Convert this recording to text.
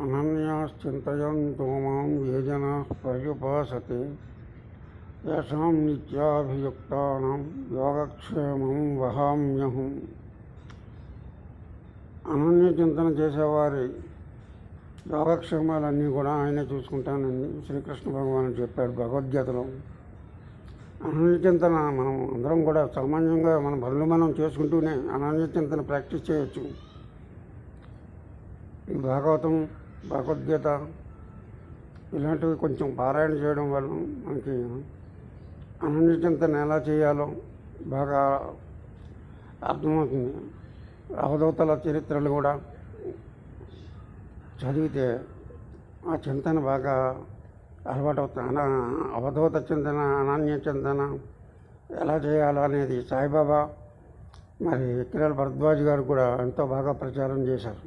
అనన్యాశ్చింతయంతో మాం ఏ జనా పర్యుపాసతే యశాం యోగక్షేమం వహామ్యహం అనన్య చింతన చేసేవారి యోగక్షేమాలన్నీ కూడా ఆయనే చూసుకుంటానని శ్రీకృష్ణ భగవాను చెప్పాడు భగవద్గీతలో. అనన్య చింతన మనం అందరం కూడా సామాన్యంగా మన పనులు మనం చేసుకుంటూనే అనన్య చింతన ప్రాక్టీస్ చేయొచ్చు. ఈ భాగవతం భగవద్గీత ఇలాంటివి కొంచెం పారాయణ చేయడం వల్ల మనకి అనన్య చింతన ఎలా చేయాలో బాగా అర్థమవుతుంది. అవధూతల చరిత్రలు కూడా చదివితే ఆ చింతన బాగా అలవాటు అవుతుంది అన అవధూత చింతన అనన్య చింతన ఎలా చేయాలో అనేది సాయిబాబా మరి కిరణ్ భరద్వాజ్ గారు కూడా ఎంతో బాగా ప్రచారం చేశారు.